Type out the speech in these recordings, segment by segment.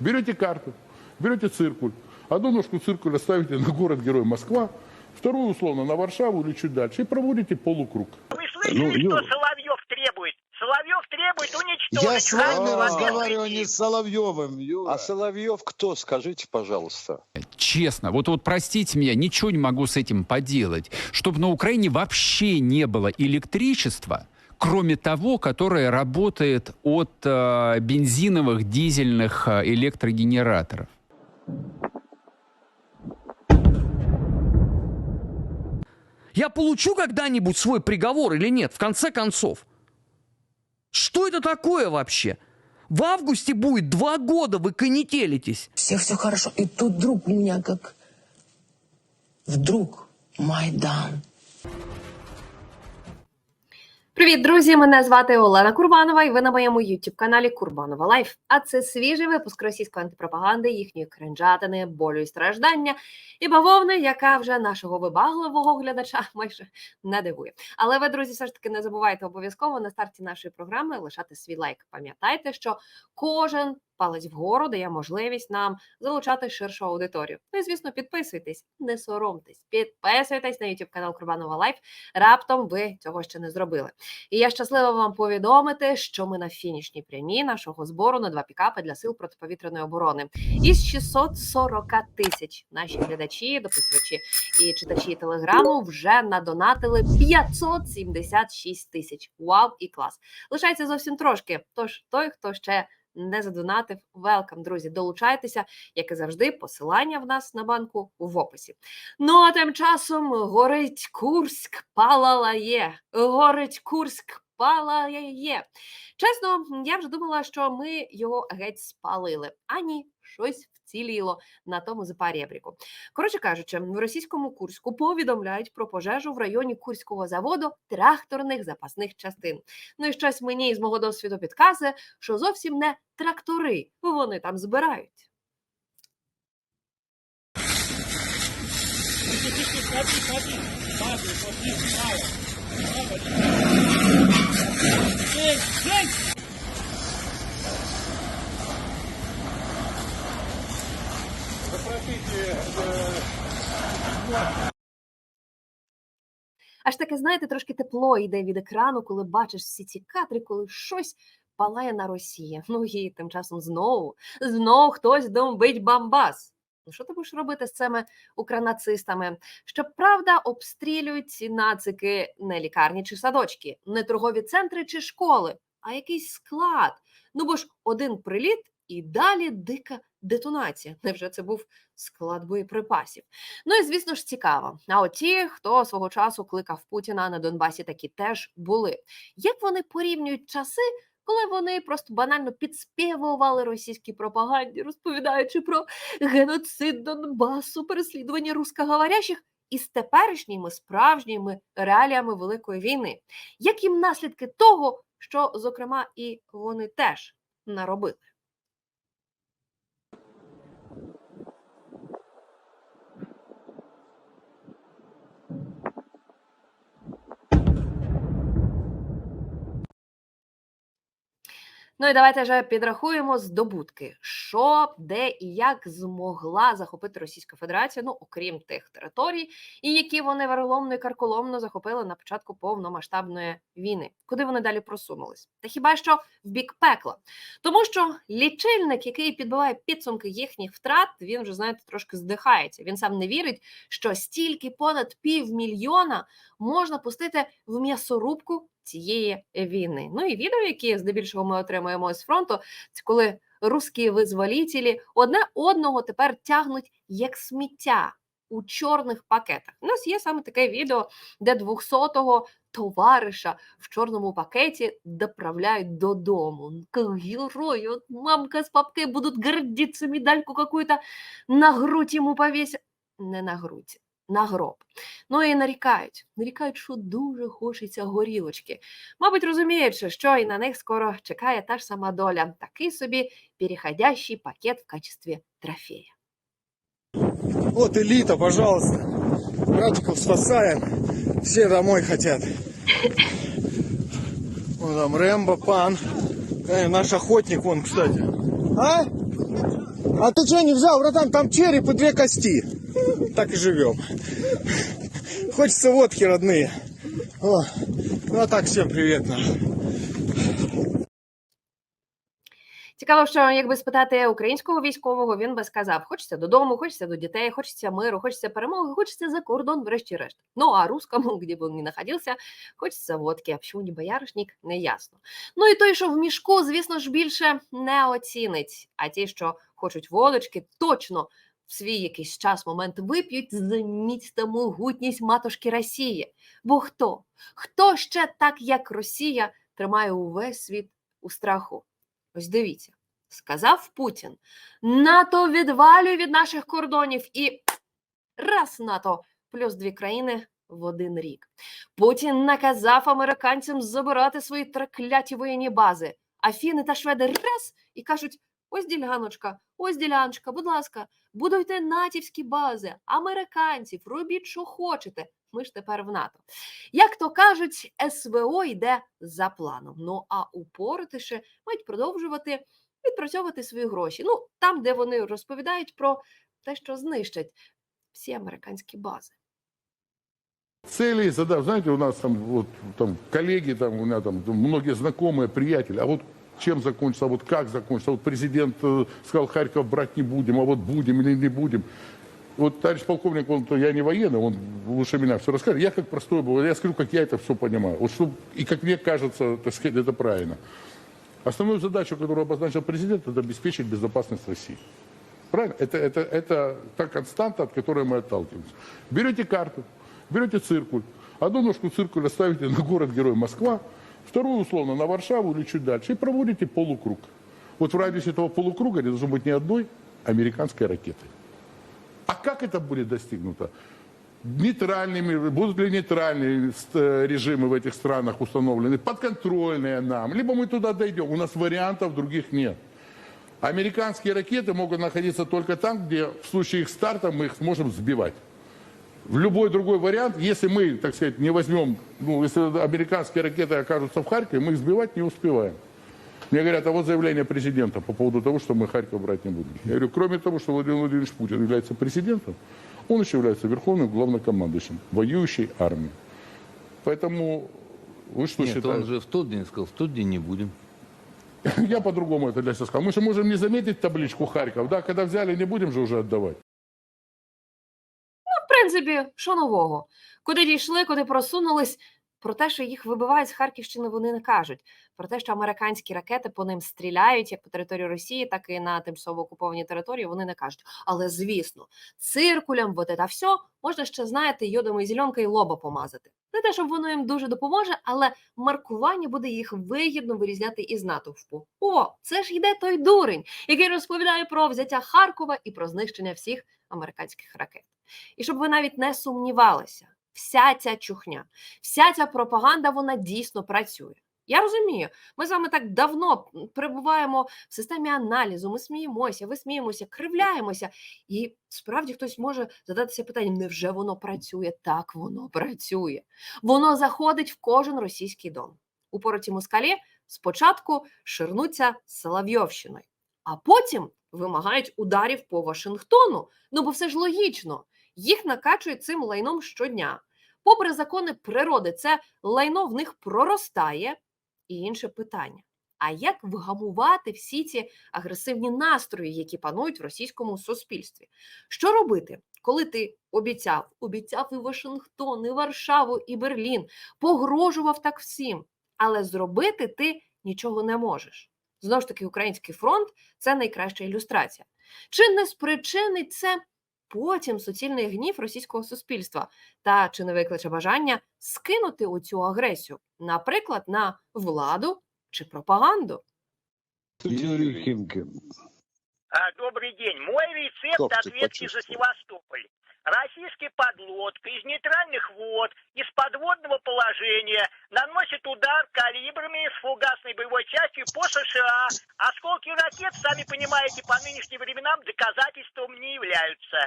Берете карту, берете циркуль. Одну ножку циркуля ставите на город-герой Москва, вторую условно на Варшаву или чуть дальше и проводите полукруг. Вы слышали, Ну, что Юра. Соловьев требует? Соловьев требует уничтожить. Я с вами каждый разговариваю не с Соловьевым, Юра. А Соловьев кто, скажите, пожалуйста? Честно, вот, вот простите меня, ничего не могу с этим поделать. Чтобы на Украине вообще не было электричества, кроме того, которое работает от э, бензиновых, дизельных э, электрогенераторов. Я получу когда-нибудь свой приговор или нет, в конце концов? Что это такое вообще? В августе будет два года, вы конетелитесь. Все все хорошо. И тут вдруг у меня как вдруг Майдан. Привіт, друзі! Мене звати Олена Курбанова, і ви на моєму youtube каналі Курбанова Лайф. А це свіжий випуск російської антипропаганди, їхньої кринжатини, болю і страждання і бавовни, яка вже нашого вибагливого глядача майже не дивує. Але ви, друзі, все ж таки не забувайте обов'язково на старті нашої програми лишати свій лайк. Пам'ятайте, що кожен палець вгору дає можливість нам залучати ширшу аудиторію. Ну і звісно, підписуйтесь, не соромтесь, підписуйтесь на youtube канал Курбанова Лайф. Раптом ви цього ще не зробили. І я щаслива вам повідомити, що ми на фінішній прямій нашого збору на два пікапи для сил протиповітряної оборони. Із 640 тисяч наші глядачі, дописувачі і читачі телеграму вже надонатили 576 тисяч. Вау і клас! Лишається зовсім трошки. Тож той, хто ще не задонатив, велкам, друзі, долучайтеся, як і завжди, посилання в нас на банку в описі. Ну а тим часом горить Курськ, палалає. Горить Курськ, палає. Чесно, я вже думала, що ми його геть спалили. А ні, щось вціліло на тому запарєбріку. Коротше кажучи, в російському Курську повідомляють про пожежу в районі Курського заводу тракторних запасних частин. Ну і щось мені з мого досвіду підказує, що зовсім не трактори вони там збирають. Аж таке, знаєте, трошки тепло йде від екрану, коли бачиш всі ці кадри, коли щось палає на Росії. Ну і тим часом знову, знову хтось бомбить Бамбас. Ну, що ти будеш робити з цими укранацистами? Щоправда, обстрілюють ці нацики не лікарні чи садочки, не торгові центри чи школи, а якийсь склад. Ну бо ж один приліт і далі дика детонація. Невже це був склад боєприпасів? Ну і звісно ж цікаво. А от ті, хто свого часу кликав Путіна на Донбасі, такі теж були. Як вони порівнюють часи, коли вони просто банально підспівували російській пропаганді, розповідаючи про геноцид Донбасу, переслідування рускоговорящих, із теперішніми справжніми реаліями Великої війни? Як їм наслідки того, що, зокрема, і вони теж наробили? Ну і давайте вже підрахуємо здобутки, що, де і як змогла захопити Російська Федерація, ну окрім тих територій, і які вони вероломно і карколомно захопили на початку повномасштабної війни. Куди вони далі просунулись? Та хіба що в бік пекла? Тому що лічильник, який підбиває підсумки їхніх втрат, він вже знаєте трошки здихається. Він сам не вірить, що стільки понад півмільйона можна пустити в м'ясорубку цієї війни. Ну і відео, які здебільшого ми отримуємо з фронту, це коли русські визволітелі одне одного тепер тягнуть як сміття у чорних пакетах. У нас є саме таке відео, де 200-го товариша в чорному пакеті доправляють додому. Герой, от мамка з папкой будуть гордитися, медальку какую-то на грудь йому повісять. Не на грудь, на гроб. Ну і нарікають. Нарікають, що дуже хочеться горілочки. Мабуть, розуміючи, що і на них скоро чекає та ж сама доля, такий собі переходящий пакет в качестві трофея. Вот элита, пожалуйста. Братиков спасаем. Все домой хотят. Вон там Рэмбо, Пан. Э, наш охотник, вон, кстати. А? А ты что не взял, братан? Там череп и две кости. Так и живем. Хочется водки, родные. О, ну а так всем привет. Цікаво, що якби спитати українського військового, він би сказав: хочеться додому, хочеться до дітей, хочеться миру, хочеться перемоги, хочеться за кордон, врешті-решт. Ну а русскому, де б він не знаходився, хочеться водки, а почему не бояришник, не ясно. Ну і той, що в мішку, звісно ж, більше не оцінить. А ті, що хочуть водочки, точно в свій якийсь час момент вип'ють за міць та могутність матушки Росії. Бо хто? Хто ще так, як Росія, тримає увесь світ у страху? Ось дивіться, сказав Путін: НАТО відвалює від наших кордонів і раз НАТО плюс дві країни в один рік. Путін наказав американцям забирати свої трекляті воєнні бази. А фіни та шведи раз і кажуть: ось діляночка, ось діляночка, будь ласка, будуйте натівські бази, американців, робіть, що хочете. Ми ж тепер в НАТО. Як то кажуть, СВО йде за планом. Ну а упоротише мають продовжувати відпрацьовувати свої гроші. Ну там, де вони розповідають про те, що знищать всі американські бази. Цели, задав, знаете, у нас там, вот, там коллеги, там, у меня там многие знакомые, приятели, а вот чем закончится, а вот как закончится, вот президент э, сказал, Харьков брать не будем, а вот будем или не будем. Вот товарищ полковник, он, я не военный, он лучше меня все расскажет. Я как простой был, я скажу, как я это все понимаю. Вот чтоб, и как мне кажется, так сказать, это правильно. Основную задачу, которую обозначил президент, это обеспечить безопасность России. Правильно? Это, это, это та константа, от которой мы отталкиваемся. Берете карту, берете циркуль. Одну ножку циркуля ставите на город-герой Москва, вторую, условно, на Варшаву или чуть дальше, и проводите полукруг. Вот в радиусе этого полукруга не должно быть ни одной американской ракеты. А как это будет достигнуто? Нейтральными, будут ли нейтральные ст- режимы в этих странах установлены, подконтрольные нам, либо мы туда дойдем. У нас вариантов других нет. Американские ракеты могут находиться только там, где в случае их старта мы их сможем сбивать. В любой другой вариант, если мы, так сказать, не возьмем, ну, если американские ракеты окажутся в Харькове, мы их сбивать не успеваем. Мне говорят, а вот заявление президента по поводу того, что мы Харьков брать не будем. Я говорю, кроме того, что Владимир Владимирович Путин является президентом, он еще является верховным главнокомандующим воюющей армии. Поэтому вы что Нет, считаете? он же в тот день сказал, в тот день не будем. Я по-другому это для себя сказал. Мы же можем не заметить табличку Харьков, да, когда взяли, не будем же уже отдавать. Принципі, що нового? Куди дійшли, куди просунулись? Про те, що їх вибивають з Харківщини, вони не кажуть. Про те, що американські ракети по ним стріляють як по території Росії, так і на тимчасово окупованій території, вони не кажуть. Але звісно, циркулем, вот это все можна ще, знаєте, йодом і зеленкою лоба помазати. Не те, щоб воно їм дуже допоможе, але маркування буде їх вигідно вирізняти із натовпу. О, це ж йде той дурень, який розповідає про взяття Харкова і про знищення всіх американських ракет. І щоб ви навіть не сумнівалися, вся ця чухня, вся ця пропаганда, вона дійсно працює. Я розумію, ми з вами так давно перебуваємо в системі аналізу, ми сміємося, висміємося, кривляємося. І справді хтось може задатися питанням: невже воно працює? Так воно працює. Воно заходить в кожен російський дом. Упороті москалі спочатку ширнуться Соловйовщиною, а потім вимагають ударів по Вашингтону. Ну бо все ж логічно, їх накачують цим лайном щодня. Попри закони природи, це лайно в них проростає. І інше питання: а як вгамувати всі ці агресивні настрої, які панують в російському суспільстві? Що робити, коли ти обіцяв, обіцяв і Вашингтон, і Варшаву, і Берлін, погрожував так всім, але зробити ти нічого не можеш? Знову ж таки, український фронт це найкраща ілюстрація. Чи не спричинить це потім суцільний гнів російського суспільства? Та чи не викличе бажання скинути оцю агресію, наприклад, на владу чи пропаганду? Юрий Химки. Добрый день. Мой рецепт ответки за? Севастополь. Российский подлодка из нейтральных вод, из подводного положения наносит удар калибрами с фугасной боевой частью по США. Осколки ракет, сами понимаете, по нынешним временам доказательством не являются.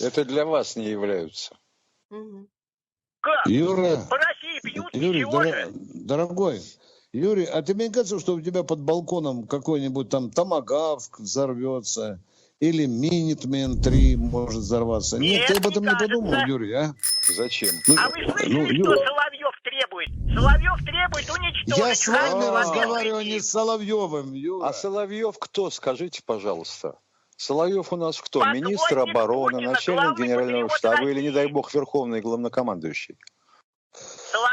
Это для вас не являются. Как? Юра, По России бьют, Юрий, дор- дорогой, Юрий, а тебе не кажется, что у тебя под балконом какой-нибудь там томагавк взорвется? Или Минитмен 3 может взорваться? Нет, Нет, ты об не этом не подумал, кажется. Юрий, а? Зачем? Ну, А вы слышали, ну, что Юра, Соловьев требует? Соловьев требует уничтожить я с вами разговариваю, не с Соловьевым, Юра. А Соловьев кто, скажите, пожалуйста? Соловьев у нас кто? Министр обороны, начальник генерального штаба или, не дай бог, верховный главнокомандующий?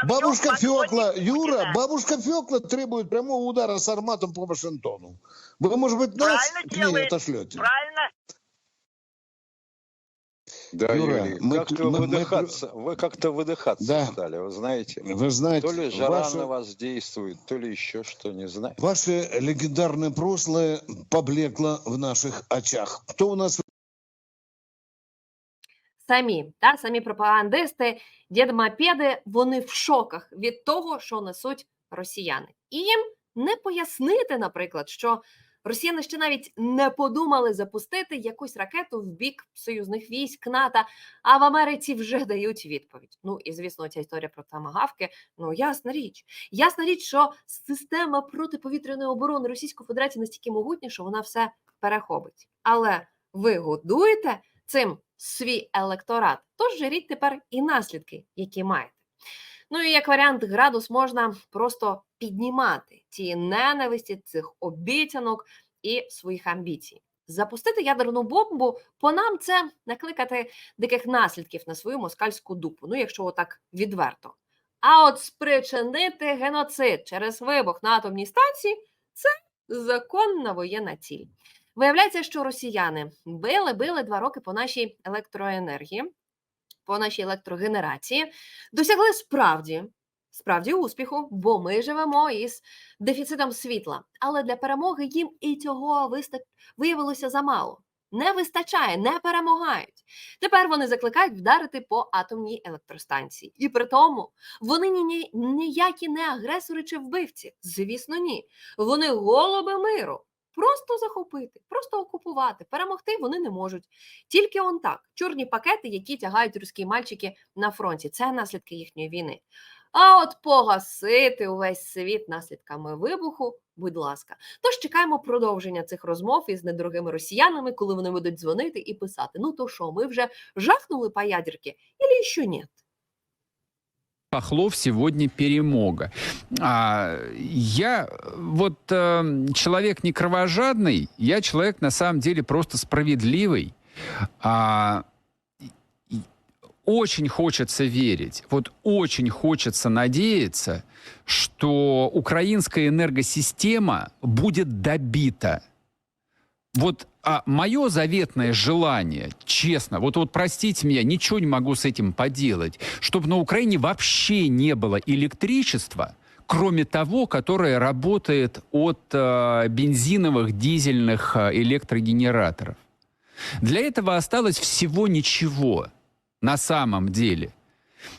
Бабушка Фекла, Юра, Путина. бабушка Фекла требует прямого удара с арматом по Вашингтону. Вы, может быть, нас Правильно к ней делает. отошлете? Правильно? Да, Юра, Юрий, мы- как-то мы- мы- выдыхаться, вы как-то выдыхаться Да. стали, вы знаете. Вы знаете, То ли жара ваше, на вас действует, то ли еще что, не знаю. ваше легендарное прошлое поблекло в наших очах. Кто у нас Самі, та, самі пропагандисти, дідмопеди, вони в шоках від того, що несуть росіяни. І їм не пояснити, наприклад, що росіяни ще навіть не подумали запустити якусь ракету в бік союзних військ НАТО, а в Америці вже дають відповідь. Ну і звісно, ця історія про тамагавки. Ну ясна річ. Ясна річ, що система протиповітряної оборони Російської Федерації настільки могутня, що вона все перехопить. Але ви годуєте цим свій електорат. Тож жаріть тепер і наслідки, які маєте. Ну і як варіант, градус можна просто піднімати ці ненависті, цих обіцянок і своїх амбіцій. Запустити ядерну бомбу по нам це накликати диких наслідків на свою москальську дупу. Ну, якщо отак відверто. А от спричинити геноцид через вибух на атомній станції це законна воєнна ціль. Виявляється, що росіяни били, били два роки по нашій електроенергії, по нашій електрогенерації, досягли справді, справді успіху, бо ми живемо із дефіцитом світла. Але для перемоги їм і цього виявилося замало. Не вистачає, не перемагають. Тепер вони закликають вдарити по атомній електростанції. І при тому вони ні, ніякі не агресори чи вбивці. Звісно, ні. Вони голуби миру. Просто захопити, просто окупувати, перемогти вони не можуть. Тільки он так: чорні пакети, які тягають руські мальчики на фронті. Це наслідки їхньої війни. А от погасити увесь світ наслідками вибуху, будь ласка. Тож чекаємо продовження цих розмов із недорогими росіянами, коли вони будуть дзвонити і писати: ну то що, ми вже жахнули по ядерки, і ще ні. Хохлов сегодня перемога. А, я вот э, человек не кровожадный, я человек на самом деле просто справедливый. А, очень хочется верить, вот очень хочется надеяться, что украинская энергосистема будет добита. Вот а, мое заветное желание, честно, вот, вот простите меня, ничего не могу с этим поделать, чтобы на Украине вообще не было электричества, кроме того, которое работает от э, бензиновых, дизельных э, электрогенераторов. Для этого осталось всего ничего на самом деле.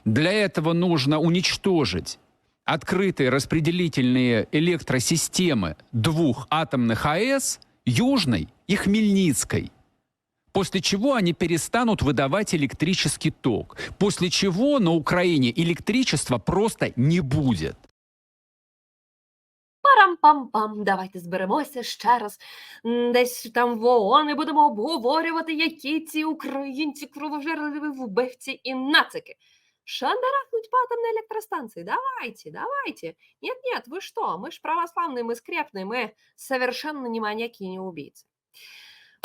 Для этого нужно уничтожить открытые распределительные электросистемы двух атомных АЭС, Южной и Хмельницкой. После чего они перестанут выдавать электрический ток. После чего на Украине электричества просто не будет. Парам-пам-пам, давайте зберемося ще раз м, десь там в ООН і будемо обговорювати, які ці українці кровожерливі вбивці і нацики. Шандарахнуть по атомной электростанции. Давайте, давайте. Нет-нет, вы что? Мы ж православные, мы скрепные, ми совершенно не маньяки і не убійці.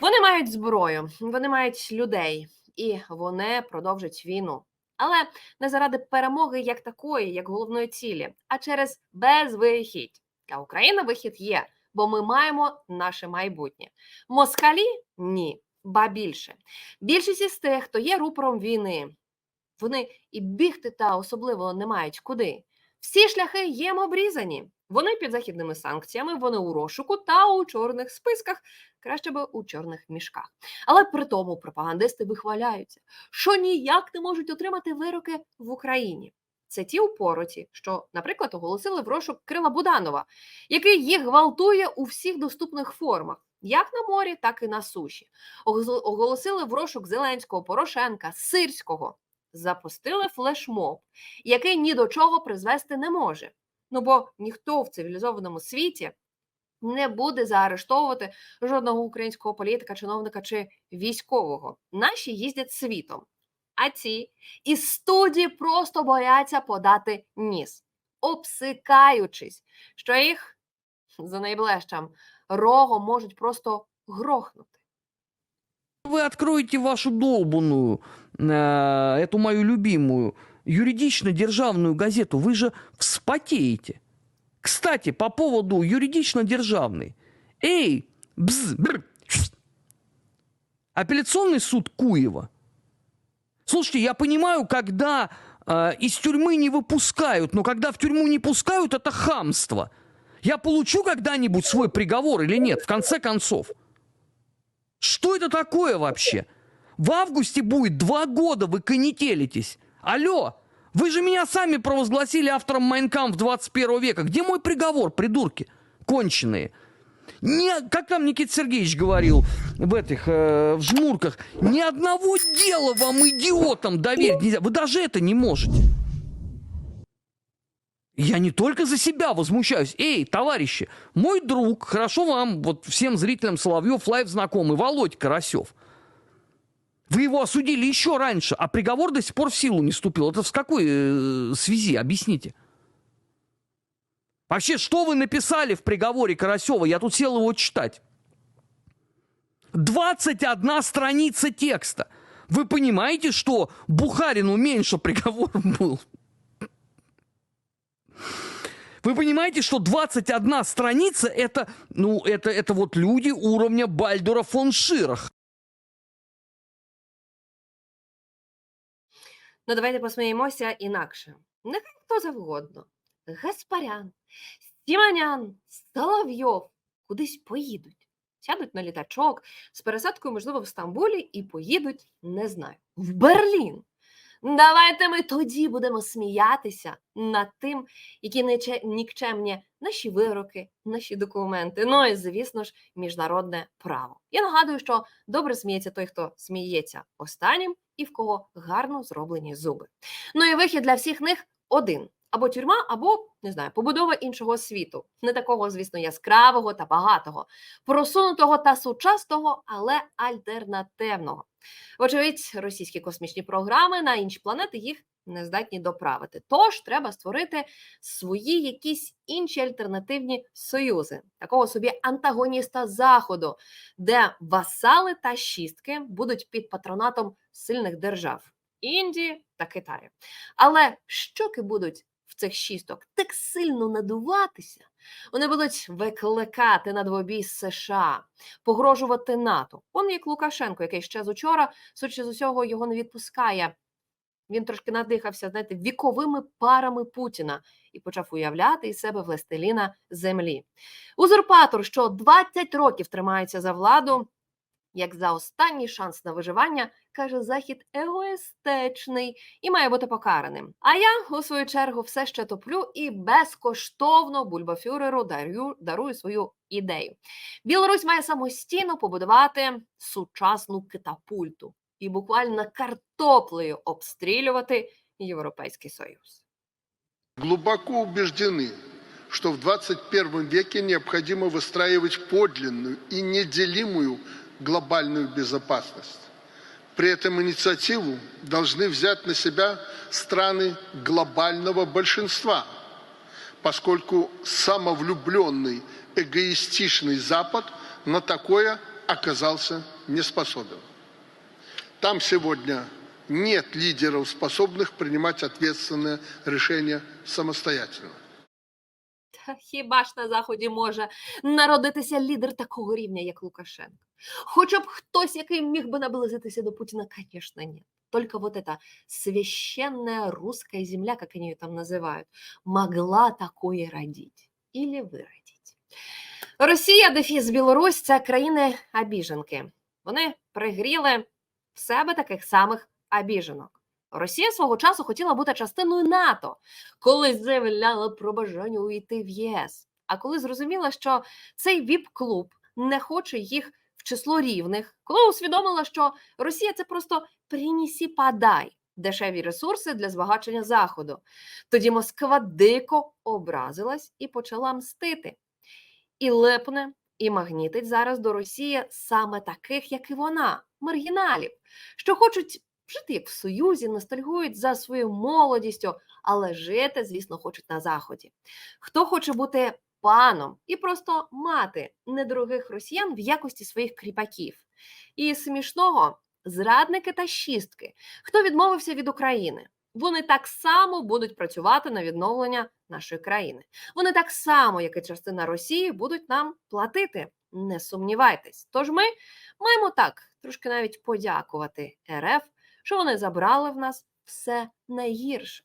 Вони мають зброю, вони мають людей, і вони продовжать війну. Але не заради перемоги як такої, як головної цілі, а через безвихідь. Для України вихід є, бо ми маємо наше майбутнє. Москалі ні, ба більше. Більшість із тих, хто є рупором війни, вони і бігти та особливо не мають куди. Всі шляхи їм обрізані. Вони під західними санкціями, вони у розшуку та у чорних списках, краще би у чорних мішках. Але при тому пропагандисти вихваляються, що ніяк не можуть отримати вироки в Україні. Це ті упороті, що, наприклад, оголосили в розшук Крила Буданова, який їх гвалтує у всіх доступних формах, як на морі, так і на суші. Оголосили в розшук Зеленського, Порошенка, Сирського. Запустили флешмоб, який ні до чого призвести не може. Ну бо ніхто в цивілізованому світі не буде заарештовувати жодного українського політика, чиновника чи військового. Наші їздять світом, а ці із студії просто бояться подати ніс, обсикаючись, що їх за найближчим рогом можуть просто грохнути. Вы откроете вашу долбанную, э, эту мою любимую, юридично-державную газету, вы же вспотеете. Кстати, по поводу юридично-державной. Эй, бз, бр, апелляционный суд Куева. Слушайте, я понимаю, когда э, из тюрьмы не выпускают, но когда в тюрьму не пускают, это хамство. Я получу когда-нибудь свой приговор или нет, в конце концов? Что это такое вообще? В августе будет два года, вы конетелитесь. Алло, вы же меня сами провозгласили автором Майнкам в 21 века. Где мой приговор, придурки конченые? Не, как там Никита Сергеевич говорил в этих, э, в жмурках, ни одного дела вам, идиотам, доверить нельзя. Вы даже это не можете. Я не только за себя возмущаюсь. Эй, товарищи, мой друг, хорошо вам, вот всем зрителям Соловьев Лайв знакомый, Володь Карасев. Вы его осудили еще раньше, а приговор до сих пор в силу не вступил. Это с какой э, связи? Объясните. Вообще, что вы написали в приговоре Карасева? Я тут сел его читать. 21 страница текста. Вы понимаете, что Бухарину меньше приговор был? Вы понимаете, что 21 страница это, ну, это, это вот люди уровня Бальдура фон Ширах. Ну, давайте посміємося інакше. Нехай хто завгодно. Гаспарян, Сіманян, Соловйов кудись поїдуть. Сядуть на літачок з пересадкою, можливо, в Стамбулі і поїдуть, не знаю, в Берлін. Давайте ми тоді будемо сміятися над тим, які нікчемні наші вироки, наші документи. Ну і, звісно ж, міжнародне право. Я нагадую, що добре сміється той, хто сміється останнім, і в кого гарно зроблені зуби. Ну і вихід для всіх них один: або тюрма, або не знаю, побудова іншого світу, не такого, звісно, яскравого та багатого, просунутого та сучасного, але альтернативного. Вочевидь, російські космічні програми на інші планети їх не здатні доправити. Тож треба створити свої якісь інші альтернативні союзи, такого собі антагоніста заходу, де васали та шістки будуть під патронатом сильних держав Індії та Китаю. Але щоки будуть в цих шісток так сильно надуватися, вони будуть викликати на двобій США, погрожувати НАТО. Он як Лукашенко, який ще з учора, судячи з усього, його не відпускає. Він трошки надихався, знаєте, віковими парами Путіна і почав уявляти із себе властеліна землі. Узурпатор, що 20 років тримається за владу, як за останній шанс на виживання, каже захід егоїстичний і має бути покараним. А я, у свою чергу, все ще топлю і безкоштовно бульбафюреру дарю, дарую свою ідею. Білорусь має самостійно побудувати сучасну катапульту і буквально картоплею обстрілювати Європейський Союз. глубоко убеждены, что в 21 веке необходимо выстраивать подлинную и неделимую глобальную безопасность. При этом инициативу должны взять на себя страны глобального большинства, поскольку самовлюбленный, эгоистичный Запад на такое оказался не способен. Там сегодня нет лидеров, способных принимать ответственные решения самостоятельно. Та хіба ж на заході може народитися лідер такого рівня, як Лукашенко? Хоча б хтось, який міг би наблизитися до Путіна, конечно, нет. Только вот эта священная русская земля, как они ее там называют, могла такое родить или виродить. Росія, дефіс Білорусь це країни обіженки. Вони пригріли в себе таких самих обіженок. Росія свого часу хотіла бути частиною НАТО, коли заявляла про бажання увійти в ЄС. А коли зрозуміла, що цей ВІП-клуб не хоче їх число рівних, коли усвідомила, що Росія це просто принісі подай, дешеві ресурси для збагачення Заходу. Тоді Москва дико образилась і почала мстити. І липне, і магнітить зараз до Росії саме таких, як і вона, маргіналів, що хочуть жити як в Союзі, ностальгують за своєю молодістю, але жити, звісно, хочуть на Заході. Хто хоче бути паном і просто мати недорогих росіян в якості своїх кріпаків. І смішного зрадники та шістки, хто відмовився від України. Вони так само будуть працювати на відновлення нашої країни. Вони так само, як і частина Росії, будуть нам платити. Не сумнівайтесь. Тож ми маємо так трошки навіть подякувати РФ, що вони забрали в нас все найгірше.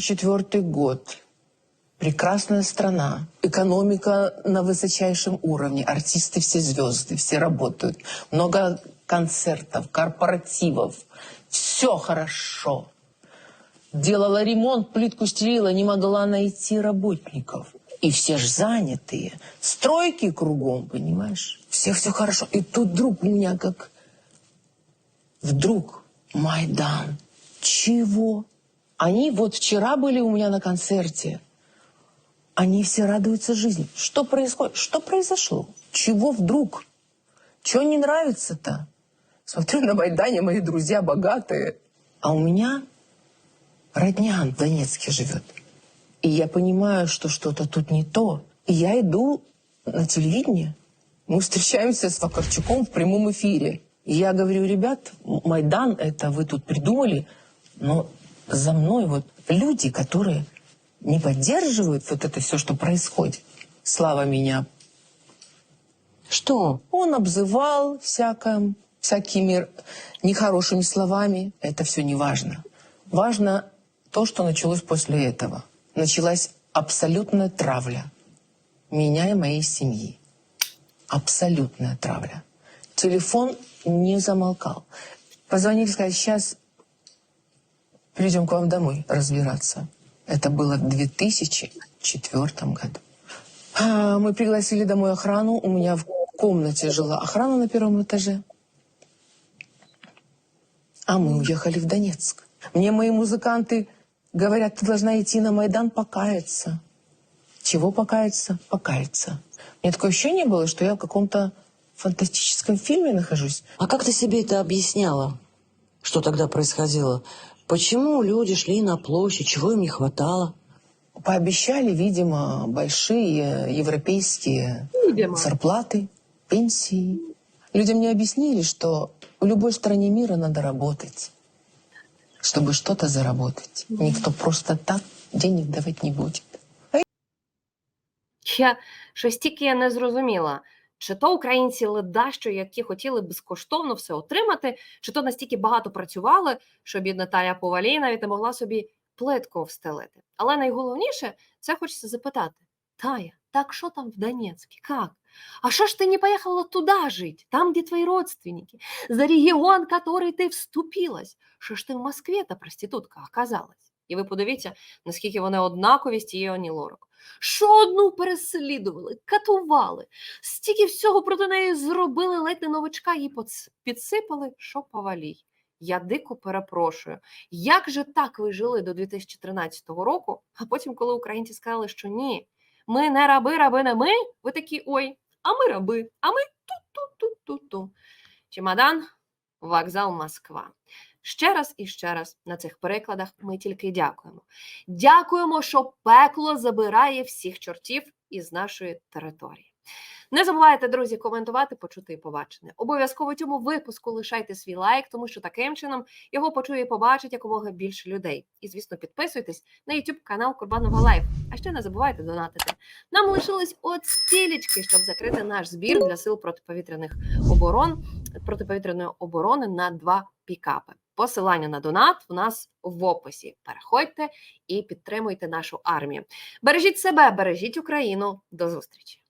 Четвертый год. Прекрасная страна. Экономика на высочайшем уровне. Артисты все звезды, все работают. Много концертов, корпоративов. Все хорошо. Делала ремонт, плитку стелила, не могла найти работников. И все ж занятые. Стройки кругом, понимаешь? Все все хорошо. И тут вдруг у меня как... Вдруг Майдан. Чего? Они вот вчера были у меня на концерте. Они все радуются жизни. Что происходит? Что произошло? Чего вдруг? Чего не нравится-то? Смотрю на Майдане, мои друзья богатые. А у меня родня в Донецке живет. И я понимаю, что что-то тут не то. И я иду на телевидение. Мы встречаемся с Вакарчуком в прямом эфире. И я говорю, ребят, Майдан это вы тут придумали, но за мной вот люди, которые не поддерживают вот это все, что происходит. Слава меня. Что? Он обзывал всяком, всякими нехорошими словами. Это все не важно. Важно то, что началось после этого. Началась абсолютная травля меня и моей семьи. Абсолютная травля. Телефон не замолкал. Позвонили, сказали, сейчас придем к вам домой разбираться. Это было в 2004 году. А, Мы пригласили домой охрану. У меня в комнате жила охрана на первом этаже. А мы уехали в Донецк. Мне мои музыканты говорят, ты должна идти на Майдан покаяться. Чего покаяться? Покаяться. У меня такое ощущение было, что я в каком-то фантастическом фильме нахожусь. А как ты себе это объясняла? Что тогда происходило? Почему люди шли на площадь? Чего им не хватало? Пообещали, видимо, большие европейские Видимо. зарплаты, пенсии. Людям не объяснили, что в любой стране мира надо работать, чтобы что-то заработать. Никто просто так денег давать не будет. Я щось тільки я не зрозуміла, чи то українці ледащо, які хотіли безкоштовно все отримати, чи то настільки багато працювали, що бідна Тая Повалій навіть не могла собі плитку встелити. Але найголовніше, це хочеться запитати: Тая, так що там в Донецке? Как? А что ж ты не поехала туда жить, там, где твои родственники, за регион, который ты вступилась? Що ж ти в Москві та проститутка оказалась? І ви подивіться, наскільки вони однакові з тією Ані Лорак. Що одну переслідували, катували, стільки всього проти неї зробили, ледь не новичка їй підсипали, що повалій. Я дико перепрошую. Як же так ви жили до 2013 року, а потім, коли українці сказали, що ні, ми не раби, раби не ми, ви такі ой, а ми раби, а ми ту-ту-ту-ту-ту. Чемодан, вокзал Москва. Ще раз і ще раз на цих перекладах ми тільки дякуємо. Дякуємо, що пекло забирає всіх чортів із нашої території. Не забувайте, друзі, коментувати, почути і побачене. Обов'язково цьому випуску лишайте свій лайк, тому що таким чином його почує і побачить якомога більше людей. І, звісно, підписуйтесь на YouTube канал Курбанова Лайф. А ще не забувайте донатити. Нам лишились от стілечки, щоб закрити наш збір для сил протиповітряних оборон протиповітряної оборони на два пікапи. Посилання на донат у нас в описі. Переходьте і підтримуйте нашу армію. Бережіть себе, бережіть Україну. До зустрічі!